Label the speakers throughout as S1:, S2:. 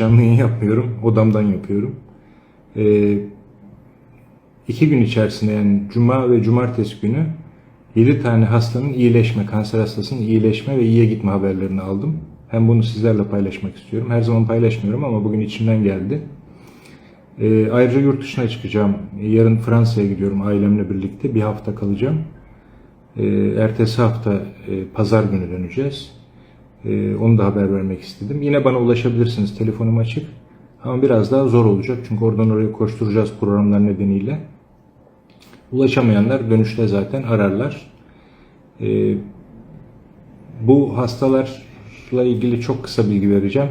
S1: canlı yayın yapmıyorum. Odamdan yapıyorum. Ee, iki gün içerisinde yani cuma ve cumartesi günü 7 tane hastanın iyileşme, kanser hastasının iyileşme ve iyiye gitme haberlerini aldım. Hem bunu sizlerle paylaşmak istiyorum. Her zaman paylaşmıyorum ama bugün içimden geldi. Ee, ayrıca yurt dışına çıkacağım. Yarın Fransa'ya gidiyorum ailemle birlikte. Bir hafta kalacağım. Ee, ertesi hafta e, pazar günü döneceğiz. Ee, onu da haber vermek istedim. Yine bana ulaşabilirsiniz. Telefonum açık. Ama biraz daha zor olacak. Çünkü oradan oraya koşturacağız programlar nedeniyle. Ulaşamayanlar dönüşte zaten ararlar. Ee, bu hastalarla ilgili çok kısa bilgi vereceğim.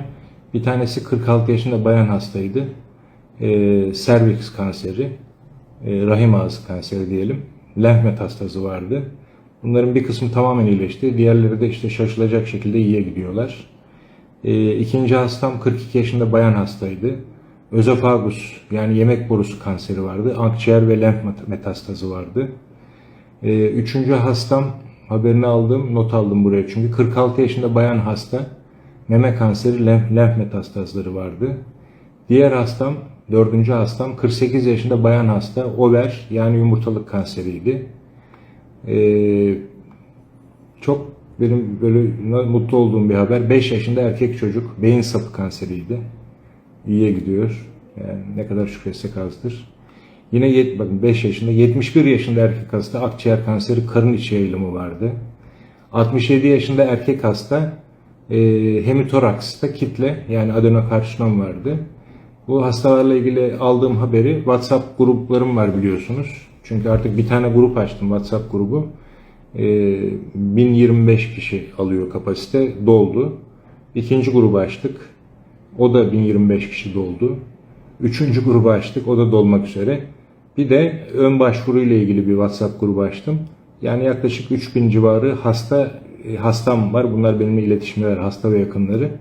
S1: Bir tanesi 46 yaşında bayan hastaydı. Ee, serviks kanseri, e, rahim ağzı kanseri diyelim. Lenf metastazı vardı. Bunların bir kısmı tamamen iyileşti. Diğerleri de işte şaşılacak şekilde iyiye gidiyorlar. Ee, ikinci hastam 42 yaşında bayan hastaydı. Özofagus yani yemek borusu kanseri vardı. Akciğer ve lenf metastazı vardı. Ee, üçüncü hastam haberini aldım, not aldım buraya. Çünkü 46 yaşında bayan hasta. Meme kanseri, lenf, lenf metastazları vardı. Diğer hastam, dördüncü hastam 48 yaşında bayan hasta. Over yani yumurtalık kanseriydi. Ee, çok benim böyle mutlu olduğum bir haber. 5 yaşında erkek çocuk beyin sapı kanseriydi. İyiye gidiyor. Yani ne kadar şükretsek azdır. Yine yet, bakın 5 yaşında 71 yaşında erkek hasta akciğer kanseri karın içi yayılımı vardı. 67 yaşında erkek hasta e, hemitoraksta kitle yani adenokarsinom vardı. Bu hastalarla ilgili aldığım haberi WhatsApp gruplarım var biliyorsunuz. Çünkü artık bir tane grup açtım WhatsApp grubu. E, 1025 kişi alıyor kapasite doldu. İkinci grubu açtık. O da 1025 kişi doldu. Üçüncü grubu açtık. O da dolmak üzere. Bir de ön başvuru ile ilgili bir WhatsApp grubu açtım. Yani yaklaşık 3000 civarı hasta e, hastam var. Bunlar benimle iletişimler, hasta ve yakınları.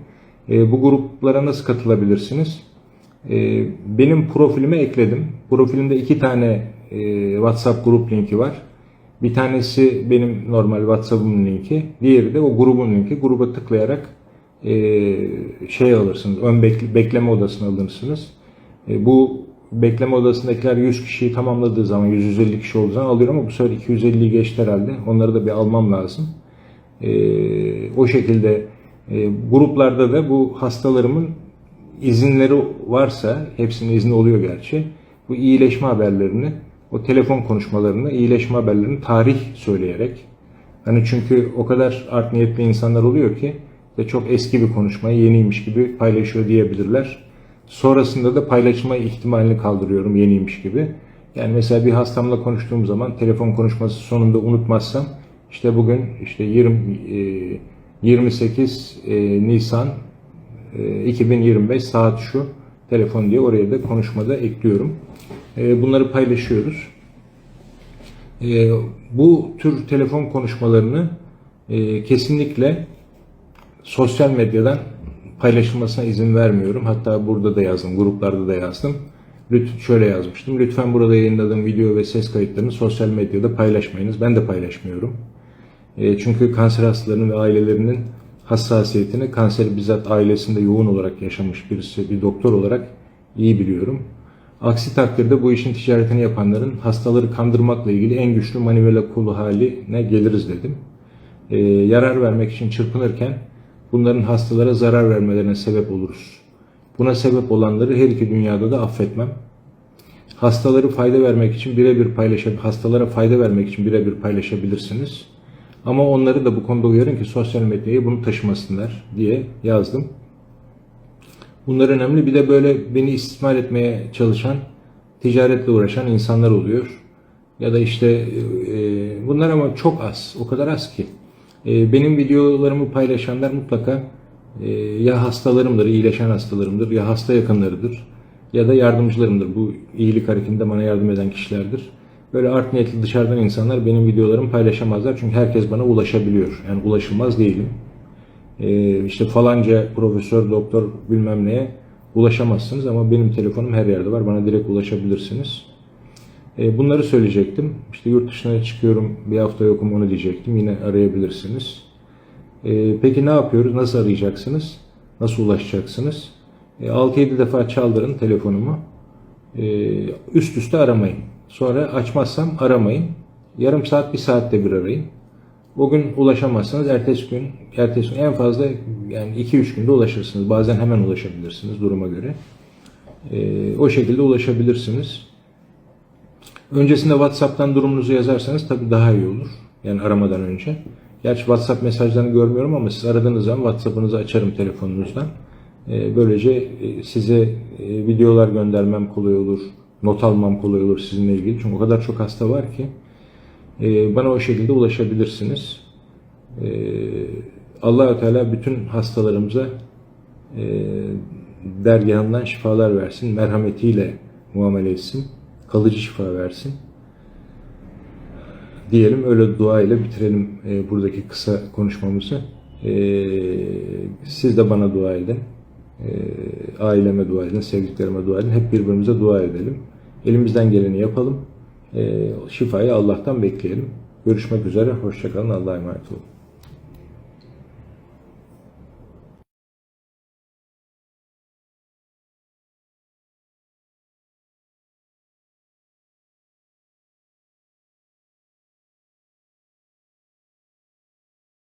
S1: E, bu gruplara nasıl katılabilirsiniz? E, benim profilime ekledim. Profilimde iki tane e, WhatsApp grup linki var. Bir tanesi benim normal WhatsApp'ımın linki. Diğeri de o grubun linki. Gruba tıklayarak e, şey alırsınız. Ön bekle- bekleme odasına alırsınız. E, bu bekleme odasındakiler 100 kişiyi tamamladığı zaman 150 kişi olduğu zaman alıyorum ama bu sefer 250'yi geçti herhalde. Onları da bir almam lazım. E, o şekilde e, gruplarda da bu hastalarımın izinleri varsa, hepsinin izni oluyor gerçi. Bu iyileşme haberlerini, o telefon konuşmalarını, iyileşme haberlerini tarih söyleyerek. Hani çünkü o kadar art niyetli insanlar oluyor ki ve çok eski bir konuşmayı yeniymiş gibi paylaşıyor diyebilirler. Sonrasında da paylaşma ihtimalini kaldırıyorum yeniymiş gibi. Yani mesela bir hastamla konuştuğum zaman telefon konuşması sonunda unutmazsam işte bugün işte 20 e, 28 e, Nisan e, 2025 saat şu telefon diye oraya da konuşmada ekliyorum. E, Bunları paylaşıyoruz. E, Bu tür telefon konuşmalarını e, kesinlikle sosyal medyadan paylaşılmasına izin vermiyorum. Hatta burada da yazdım, gruplarda da yazdım. Lütfen şöyle yazmıştım. Lütfen burada yayınladığım video ve ses kayıtlarını sosyal medyada paylaşmayınız. Ben de paylaşmıyorum. E, çünkü kanser hastalarının ve ailelerinin hassasiyetini kanser bizzat ailesinde yoğun olarak yaşamış birisi, bir doktor olarak iyi biliyorum. Aksi takdirde bu işin ticaretini yapanların hastaları kandırmakla ilgili en güçlü manivela kolu haline geliriz dedim. E, yarar vermek için çırpınırken bunların hastalara zarar vermelerine sebep oluruz. Buna sebep olanları her iki dünyada da affetmem. Hastaları fayda vermek için birebir paylaşab hastalara fayda vermek için birebir paylaşabilirsiniz. Ama onları da bu konuda uyarın ki sosyal medyaya bunu taşımasınlar diye yazdım. Bunlar önemli. Bir de böyle beni istismar etmeye çalışan, ticaretle uğraşan insanlar oluyor. Ya da işte e, bunlar ama çok az. O kadar az ki. E, benim videolarımı paylaşanlar mutlaka e, ya hastalarımdır, iyileşen hastalarımdır, ya hasta yakınlarıdır ya da yardımcılarımdır. Bu iyilik hareketinde bana yardım eden kişilerdir. Böyle art niyetli dışarıdan insanlar benim videolarımı paylaşamazlar. Çünkü herkes bana ulaşabiliyor. Yani ulaşılmaz değilim. Ee, işte falanca profesör, doktor bilmem neye ulaşamazsınız ama benim telefonum her yerde var. Bana direkt ulaşabilirsiniz. Ee, bunları söyleyecektim. İşte yurt dışına çıkıyorum, bir hafta yokum onu diyecektim. Yine arayabilirsiniz. Ee, peki ne yapıyoruz? Nasıl arayacaksınız? Nasıl ulaşacaksınız? E, 6-7 defa çaldırın telefonumu. E, üst üste aramayın. Sonra açmazsam aramayın. Yarım saat, bir saatte bir arayın. O gün ulaşamazsanız ertesi gün, ertesi gün en fazla yani 2-3 günde ulaşırsınız. Bazen hemen ulaşabilirsiniz duruma göre. E, o şekilde ulaşabilirsiniz. Öncesinde WhatsApp'tan durumunuzu yazarsanız tabii daha iyi olur. Yani aramadan önce. Gerçi WhatsApp mesajlarını görmüyorum ama siz aradığınız zaman WhatsApp'ınızı açarım telefonunuzdan. Ee, Böylece e, size e, videolar göndermem kolay olur, not almam kolay olur sizinle ilgili. Çünkü o kadar çok hasta var ki e, bana o şekilde ulaşabilirsiniz. Ee, allah Teala bütün hastalarımıza e, dergahından şifalar versin, merhametiyle muamele etsin, kalıcı şifa versin. Diyelim öyle dua ile bitirelim e, buradaki kısa konuşmamızı. E, siz de bana dua edin. E, aileme dua edin, sevdiklerime dua edin. Hep birbirimize dua edelim. Elimizden geleni yapalım. E, şifayı Allah'tan bekleyelim. Görüşmek üzere. Hoşçakalın. Allah'a emanet olun.